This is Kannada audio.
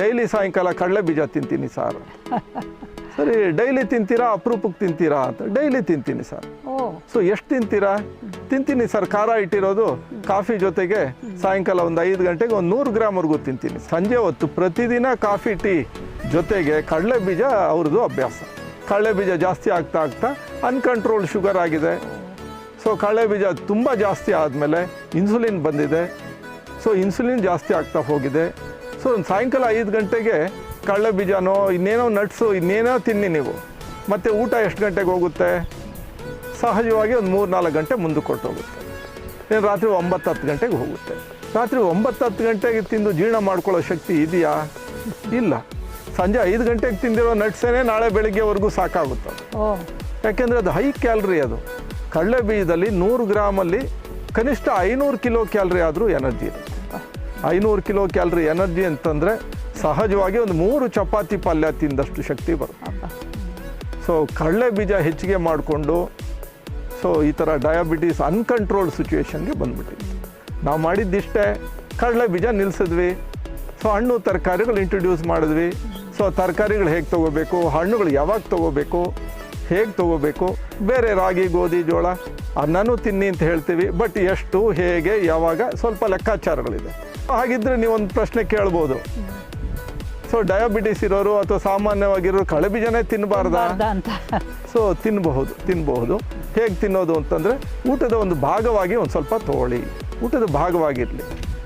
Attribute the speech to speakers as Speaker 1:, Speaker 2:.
Speaker 1: ಡೈಲಿ ಸಾಯಂಕಾಲ ಕಡಲೆ ಬೀಜ ತಿಂತೀನಿ ಸರ್. ಸರಿ ಡೈಲಿ ತಿಂತೀರಾ ಅಪರೂಪಕ್ಕೆ ತಿಂತೀರಾ ಅಂತ. ಡೈಲಿ ತಿಂತೀನಿ ಸರ್. ಸೊ ಎಷ್ಟು ತಿಂತೀರಾ? ತಿಂತೀನಿ ಸರ್ ಖಾರ ಇಟ್ಟಿರೋದು ಕಾಫಿ ಜೊತೆಗೆ ಸಾಯಂಕಾಲ ಒಂದು ಐದು ಗಂಟೆಗೆ ಒಂದು ನೂರು ಗ್ರಾಮ್ವರೆಗೂ ತಿಂತೀನಿ ಸಂಜೆ ಹೊತ್ತು ಪ್ರತಿದಿನ ಕಾಫಿ ಟೀ ಜೊತೆಗೆ ಕಡಲೆ ಬೀಜ ಅವ್ರದ್ದು ಅಭ್ಯಾಸ. ಕಡಲೆ ಬೀಜ ಜಾಸ್ತಿ ಆಗ್ತಾ ಆಗ್ತಾ ಅನ್ಕಂಟ್ರೋಲ್ ಶುಗರ್ ಆಗಿದೆ. ಸೊ ಕಡಲೆ ಬೀಜ ತುಂಬ ಜಾಸ್ತಿ ಆದಮೇಲೆ ಇನ್ಸುಲಿನ್ ಬಂದಿದೆ. ಸೊ ಇನ್ಸುಲಿನ್ ಜಾಸ್ತಿ ಆಗ್ತಾ ಹೋಗಿದೆ. ಸೊ ಒಂದು ಸಾಯಂಕಾಲ ಐದು ಗಂಟೆಗೆ ಕಳ್ಳೆ ಬೀಜನೋ ಇನ್ನೇನೋ ನಟ್ಸು ಇನ್ನೇನೋ ತಿನ್ನಿ ನೀವು. ಮತ್ತು ಊಟ ಎಷ್ಟು ಗಂಟೆಗೆ ಹೋಗುತ್ತೆ? ಸಹಜವಾಗಿ ಒಂದು ಮೂರು ನಾಲ್ಕು ಗಂಟೆ ಮುಂದಕ್ಕೆ ಕೊಟ್ಟೋಗುತ್ತೆ. ಏನು ರಾತ್ರಿ ಒಂಬತ್ತು ಹತ್ತು ಗಂಟೆಗೆ ಹೋಗುತ್ತೆ. ರಾತ್ರಿ ಒಂಬತ್ತು ಹತ್ತು ಗಂಟೆಗೆ ತಿಂದು ಜೀರ್ಣ ಮಾಡ್ಕೊಳ್ಳೋ ಶಕ್ತಿ ಇದೆಯಾ? ಇಲ್ಲ. ಸಂಜೆ ಐದು ಗಂಟೆಗೆ ತಿಂದಿರೋ ನಟ್ಸೇನೆ ನಾಳೆ ಬೆಳಿಗ್ಗೆವರೆಗೂ ಸಾಕಾಗುತ್ತೆ. ಯಾಕೆಂದರೆ ಅದು ಹೈ ಕ್ಯಾಲ್ರಿ ಅದು. ಕಡಲೆ ಬೀಜದಲ್ಲಿ ನೂರು ಗ್ರಾಮಲ್ಲಿ ಕನಿಷ್ಠ ಐನೂರು ಕಿಲೋ ಕ್ಯಾಲ್ರಿ ಆದರೂ ಎನರ್ಜಿ ಇರುತ್ತೆ. ಐನೂರು ಕಿಲೋ ಕ್ಯಾಲ್ರಿ ಎನರ್ಜಿ ಅಂತಂದರೆ ಸಹಜವಾಗಿ ಒಂದು ಮೂರು ಚಪಾತಿ ಪಲ್ಯ ತಿಂದಷ್ಟು ಶಕ್ತಿ ಬರುತ್ತೆ. ಸೊ ಕಡಲೆ ಬೀಜ ಹೆಚ್ಚಿಗೆ ಮಾಡಿಕೊಂಡು ಸೊ ಈ ಥರ ಡಯಾಬಿಟೀಸ್ ಅನ್ಕಂಟ್ರೋಲ್ಡ್ ಸಿಚುವೇಶನ್ಗೆ ಬಂದ್ಬಿಟ್ಟಿತ್ತು. ನಾವು ಮಾಡಿದ್ದಿಷ್ಟೇ, ಕಡಲೆ ಬೀಜ ನಿಲ್ಲಿಸಿದ್ವಿ ಸೊ ಹಣ್ಣು ತರಕಾರಿಗಳು ಇಂಟ್ರೊಡ್ಯೂಸ್ ಮಾಡಿದ್ವಿ. ಸೊ ತರಕಾರಿಗಳು ಹೇಗೆ ತೊಗೋಬೇಕು, ಹಣ್ಣುಗಳು ಯಾವಾಗ ತೊಗೋಬೇಕು, ಹೇಗೆ ತೊಗೋಬೇಕು, ಬೇರೆ ರಾಗಿ, ಗೋಧಿ, ಜೋಳ ಅನ್ನನೂ ತಿನ್ನಿ ಅಂತ ಹೇಳ್ತೀವಿ ಬಟ್ ಎಷ್ಟು ಹೇಗೆ ಯಾವಾಗ ಸ್ವಲ್ಪ ಲೆಕ್ಕಾಚಾರಗಳಿದೆ. ಹಾಗಿದ್ರೆ ನೀವೊಂದು ಪ್ರಶ್ನೆ ಕೇಳ್ಬೋದು. ಸೊ ಡಯಾಬಿಟಿಸ್ ಇರೋರು ಅಥವಾ ಸಾಮಾನ್ಯವಾಗಿರೋರು ಕಳೆ ಬೀಜನೇ ತಿನ್ನಬಾರ್ದಾ
Speaker 2: ಅಂತ.
Speaker 1: ಸೊ ತಿನ್ನಬಹುದು ತಿನ್ನಬಹುದು ಹೇಗೆ ತಿನ್ನೋದು ಅಂತಂದರೆ ಊಟದ ಒಂದು ಭಾಗವಾಗಿ ಒಂದು ಸ್ವಲ್ಪ ತಗೊಳ್ಳಿ. ಊಟದ ಭಾಗವಾಗಿರಲಿ.